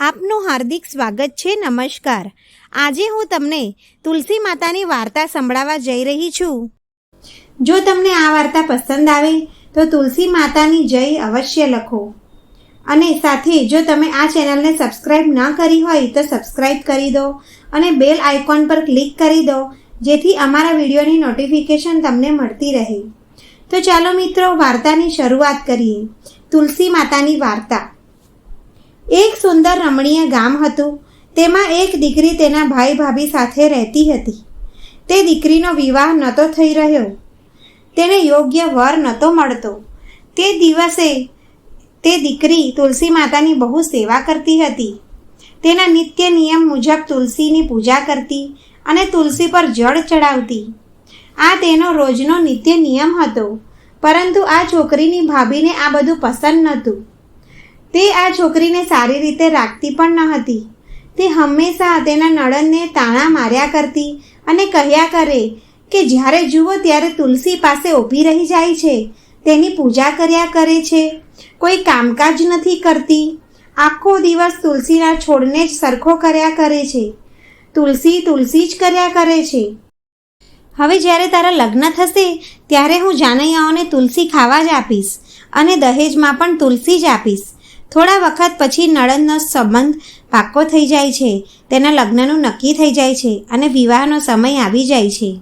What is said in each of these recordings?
આપનું હાર્દિક સ્વાગત છે, નમસ્કાર. આજે હું તમને તુલસી માતાની વાર્તા સંભળાવવા જઈ રહી છું. જો તમને આ વાર્તા પસંદ આવે, તો તુલસી માતાની જય અવશ્ય લખો. અને સાથે જો તમે આ ચેનલને સબસ્ક્રાઇબ ન કરી હોય, તો સબસ્ક્રાઇબ કરી દો અને બેલ આઇકોન પર ક્લિક કરી દો, જેથી અમારા વિડીયોની નોટિફિકેશન તમને મળતી રહે. તો ચાલો મિત્રો, વાર્તાની શરૂઆત કરીએ. તુલસી માતાની વાર્તા. એક સુંદર રમણીય ગામ હતું. તેમાં એક દીકરી તેના ભાઈ ભાભી સાથે રહેતી હતી. તે દીકરીનો વિવાહ નહોતો થઈ રહ્યો. તેને યોગ્ય વર નહોતો મળતો. તે દિવસે તે દીકરી તુલસી માતાની બહુ સેવા કરતી હતી. તેના નિત્ય નિયમ મુજબ તુલસીની પૂજા કરતી અને તુલસી પર જળ ચડાવતી. આ તેનો રોજનો નિત્ય નિયમ હતો. પરંતુ આ છોકરીની ભાભીને આ બધું પસંદ નહોતું. તે આ છોકરીને સારી રીતે રાખતી પણ ન હતી. તે હંમેશા તેના નળનને તાણા માર્યા કરતી અને કહ્યા કરે કે જ્યારે જુઓ ત્યારે તુલસી પાસે ઊભી રહી જાય છે. તેની પૂજા કર્યા કરે છે. કોઈ કામકાજ નથી કરતી. આખો દિવસ તુલસીના છોડને જ સરખો કર્યા કરે છે. તુલસી તુલસી જ કર્યા કરે છે. હવે જ્યારે તારા લગ્ન થશે ત્યારે હું જાનૈયાઓને તુલસી ખાવા જ આપીશ અને દહેજમાં પણ તુલસી જ આપીશ. થોડા વખત પછી નળનનો સંબંધ પાક્કો થઈ જાય છે. તેના લગ્નનું નક્કી થઈ જાય છે અને વિવાહનો સમય આવી જાય છે.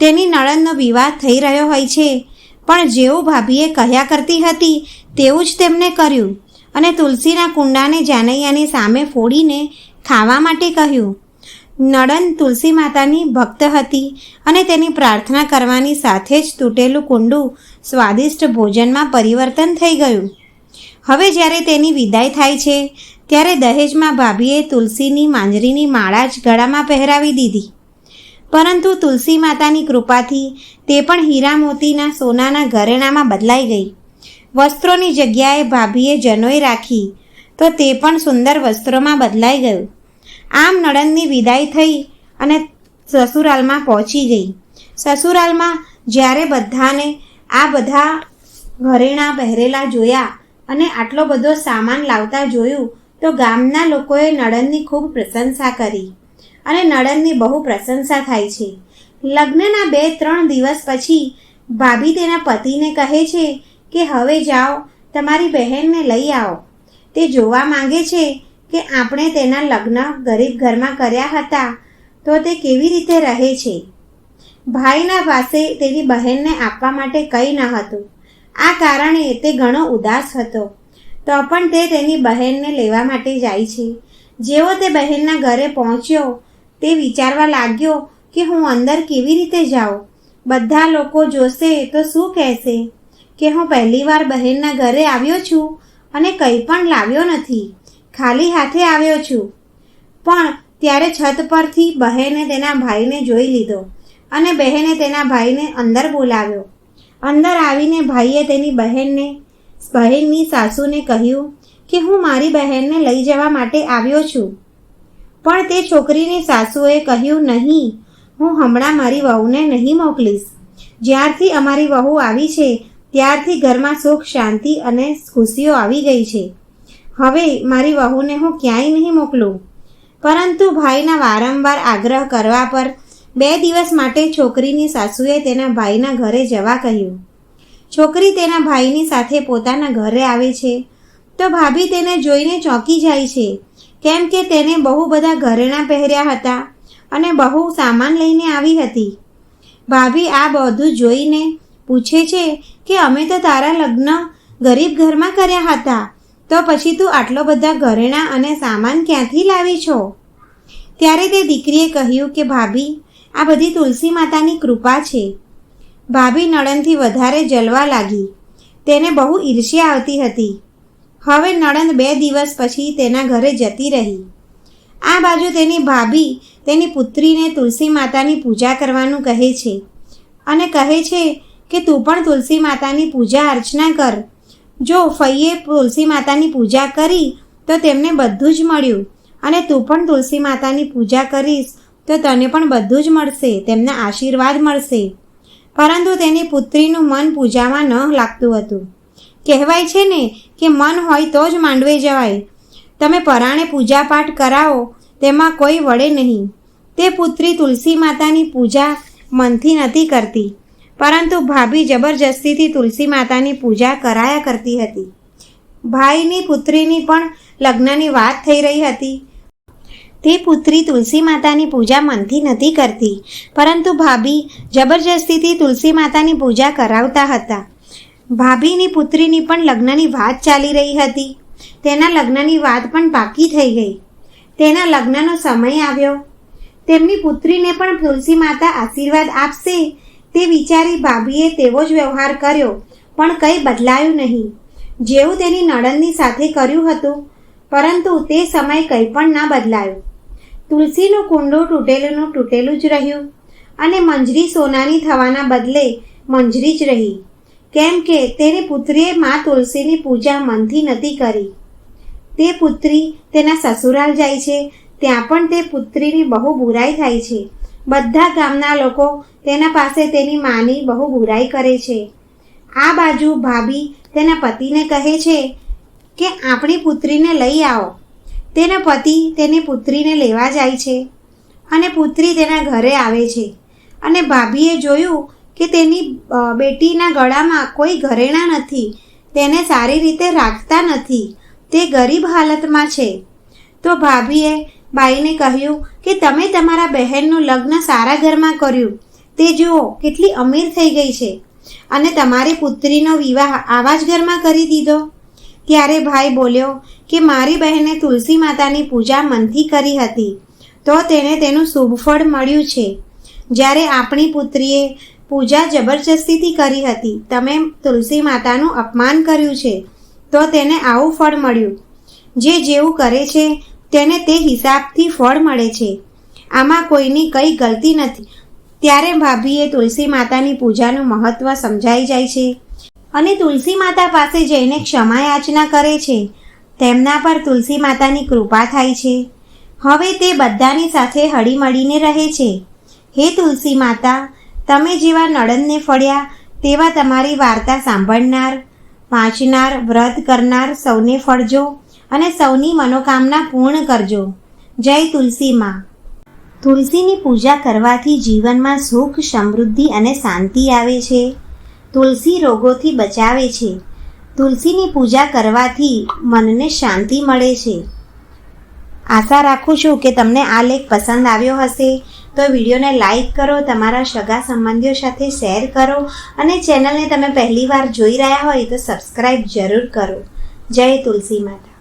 તેની નળનનો વિવાહ થઈ રહ્યો હોય છે. પણ જેવું ભાભીએ કહ્યા કરતી હતી, તેવું જ તેમને કર્યું અને તુલસીના કુંડાને જાનૈયાની સામે ફોડીને ખાવા માટે કહ્યું. નળન તુલસી માતાની ભક્ત હતી અને તેની પ્રાર્થના કરવાની સાથે જ તૂટેલું કુંડું સ્વાદિષ્ટ ભોજનમાં પરિવર્તન થઈ ગયું. હવે જ્યારે તેની વિદાય થાય છે, ત્યારે દહેજમાં ભાભીએ તુલસીની માંજરીની માળા જ ગળામાં પહેરાવી દીધી. પરંતુ તુલસી માતાની કૃપાથી તે પણ હીરા મોતીના સોનાના ઘરેણામાં બદલાઈ ગઈ. વસ્ત્રોની જગ્યાએ ભાભીએ જનોઈ રાખી, તો તે પણ સુંદર વસ્ત્રોમાં બદલાઈ ગયું. આમ નળનની વિદાય થઈ અને સસુરાલમાં પહોંચી ગઈ. સસુરાલમાં જ્યારે બધાને આ બધા ઘરેણાં પહેરેલા જોયા અને આટલો બધો સામાન લાવતા જોયું તો ગામના લોકોએ નળનની ખૂબ પ્રશંસા કરી. અને નળનની બહુ પ્રશંસા થાય છે. લગ્નના બે ત્રણ દિવસ પછી ભાભી તેના પતિને કહે છે કે, હવે જાઓ, તમારી બહેનને લઈ આવો. તે જોવા માંગે છે કે આપણે તેના લગ્ન ગરીબ ઘરમાં કર્યા હતા તો તે કેવી રીતે રહે છે? ભાઈના પાસે તેની બહેનને આપવા માટે કંઈ ન હતું. આ કારણે તે ઘણો ઉદાસ હતો. તો પણ તે તેની બહેનને લેવા માટે જાય છે. જેવો તે બહેનના ઘરે પહોંચ્યો, તે વિચારવા લાગ્યો કે હું અંદર કેવી રીતે જાઉં? બધા લોકો જોશે તો શું કહેશે? કે હું પહેલીવાર બહેનના ઘરે આવ્યો છું અને કંઈ પણ લાવ્યો નથી. ખાલી હાથે આવ્યો છું. પણ ત્યારે છત પરથી બહેને તેના ભાઈને જોઈ લીધો અને બહેને તેના ભાઈને અંદર બોલાવ્યો. અંદર આવીને ભાઈએ તેની બહેનને, બહેનની સાસુને કહ્યું કે હું મારી બહેનને લઈ જવા માટે આવ્યો છું. પણ તે છોકરીની સાસુએ કહ્યું, નહીં, હું હમણાં મારી વહુને નહીં મોકલીશ. જ્યારથી અમારી વહુ આવી છે, ત્યારથી ઘરમાં સુખ, શાંતિ અને ખુશીઓ આવી ગઈ છે. હવે મારી વહુને હું ક્યાંય નહીં મોકલું. પરંતુ ભાઈના વારંવાર આગ્રહ કરવા પર બે દિવસ માટે છોકરીની સાસુએ તેના ભાઈના ઘરે જવા કહ્યું, છોકરી તેના ભાઈની સાથે પોતાના ઘરે આવે છે, તો ભાભી તેને જોઈને ચોંકી જાય છે, કેમ કે તેને બહુ બધા ઘરેણાં પહેર્યા હતા અને બહુ સામાન લઈને આવી હતી. ભાભી આ બધું જોઈને પૂછે છે કે અમે તો તારા લગ્ન ગરીબ ઘરમાં કર્યા હતા, તો પછી તું આટલો બધા ઘરેણાં અને સામાન ક્યાંથી લાવી છો? ત્યારે તે દીકરીએ કહ્યું કે, ભાભી આ બધી તુલસી માતાની કૃપા છે. ભાભી નળનથી વધારે જલવા લાગી. તેને બહુ ઈર્ષ્યા આવતી હતી. હવે નળન બે દિવસ પછી તેના ઘરે જતી રહી. આ બાજુ તેની ભાભી તેની પુત્રીને તુલસી માતાની પૂજા કરવાનું કહે છે. અને કહે છે કે, તું પણ તુલસી માતાની પૂજા અર્ચના કર. જો ફઈએ તુલસી માતાની પૂજા કરી, તો તેમને બધું જ મળ્યું. અને તું પણ તુલસી માતાની પૂજા કરીશ. તો તને પણ બધું જ મળશે, તેમના આશીર્વાદ મળશે. પરંતુ તેની પુત્રીનું મન પૂજામાં ન લાગતું હતું. કહેવાય છે ને કે મન હોય તો જ માંડવે જવાય. તમે પરાણે પૂજાપાઠ કરાવો, તેમાં કોઈ વળે નહીં. તે પુત્રી તુલસી માતાની પૂજા મનથી નથી કરતી, પરંતુ ભાભી જબરજસ્તીથી તુલસી માતાની પૂજા કરાયા કરતી હતી. ભાઈની પુત્રીની પણ લગ્નની વાત થઈ રહી હતી. તે પુત્રી તુલસી માતાની પૂજા મનથી નથી કરતી. પરંતુ ભાભી જબરજસ્તીથી તુલસી માતાની પૂજા કરાવતા હતા. ભાભીની પુત્રીની પણ લગ્નની વાત ચાલી રહી હતી. તેના લગ્નની વાત પણ પાકી થઈ ગઈ. તેના લગ્નનો સમય આવ્યો. તેમની પુત્રીને પણ તુલસી માતા આશીર્વાદ આપશે તે વિચારી ભાભીએ તેવો જ વ્યવહાર કર્યો, પણ કંઈ બદલાયું નહીં. જેવું તેની નણંદની સાથે કર્યું હતું, પરંતુ તે સમય કંઈ પણ ના બદલાયું. તુલસીનું કુંડો તૂટેલુંનું તૂટેલું જ રહ્યું અને મંજરી સોનાની થવાના બદલે મંજરી જ રહી. કેમ કે તેની પુત્રીએ મા તુલસીની પૂજા મનથી નથી કરી. તે પુત્રી તેના સસુરાલ જાય છે. ત્યાં પણ તે પુત્રીની બહુ બુરાઈ થાય છે. બધા ગામના લોકો તેના પાસે તેની માની બહુ બુરાઈ કરે છે. આ બાજુ ભાભી તેના પતિને કહે છે કે, આપણી પુત્રીને લઈ આવો. તેનો પતિ તેની પુત્રીને લેવા જાય છે અને પુત્રી તેના ઘરે આવે છે. અને ભાભીએ જોયું કે તેની બેટીના ગળામાં કોઈ ઘરેણાં નથી. તેને સારી રીતે રાખતા નથી. તે ગરીબ હાલતમાં છે. તો ભાભીએ બાઈને કહ્યું કે તમે તમારા બહેનનું લગ્ન સારા ઘરમાં કર્યું. તે જુઓ કેટલી અમીર થઈ ગઈ છે. અને તમારી પુત્રીનો વિવાહ આવા જ ઘરમાં કરી દીધો. ત્યારે ભાઈ બોલ્યો કે મારી બહેને તુલસી માતાની પૂજા મનથી કરી હતી. તો તેને તેનું શુભ ફળ મળ્યું છે. જ્યારે આપણી પુત્રીએ પૂજા જબરજસ્તીથી કરી હતી, તમે તુલસી માતાનું અપમાન કર્યું છે, તો તેને આવું ફળ મળ્યું. જે જેવું કરે છે, તેને તે હિસાબથી ફળ મળે છે. આમાં કોઈની કંઈ ગલતી નથી. ત્યારે ભાભીએ તુલસી માતાની પૂજાનું મહત્ત્વ સમજાઈ જાય છે. અને તુલસી માતા પાસે જઈને ક્ષમા યાચના કરે છે. તેમના પર તુલસી માતાની કૃપા થાય છે. હવે તે બધાની સાથે હળીમળીને રહે છે. હે તુલસી માતા, તમે જેવા નળનને ફળ્યા, તેવા તમારી વાર્તા સાંભળનાર, વાંચનાર, વ્રત કરનાર સૌને ફળજો અને સૌની મનોકામના પૂર્ણ કરજો. જય તુલસી માં. તુલસીની પૂજા કરવાથી જીવનમાં સુખ, સમૃદ્ધિ અને શાંતિ આવે છે. તુલસી રોગોથી બચાવે છે. તુલસીની પૂજા કરવાથી મનને શાંતિ મળે છે. આશા રાખું છું કે તમને આ લેખ પસંદ આવ્યો હશે. તો વિડીયોને લાઈક કરો, તમારા સગા સંબંધીઓ સાથે શેર કરો અને ચેનલને તમે પહેલીવાર જોઈ રહ્યા હોય તો સબસ્ક્રાઈબ જરૂર કરો. જય તુલસી માતા.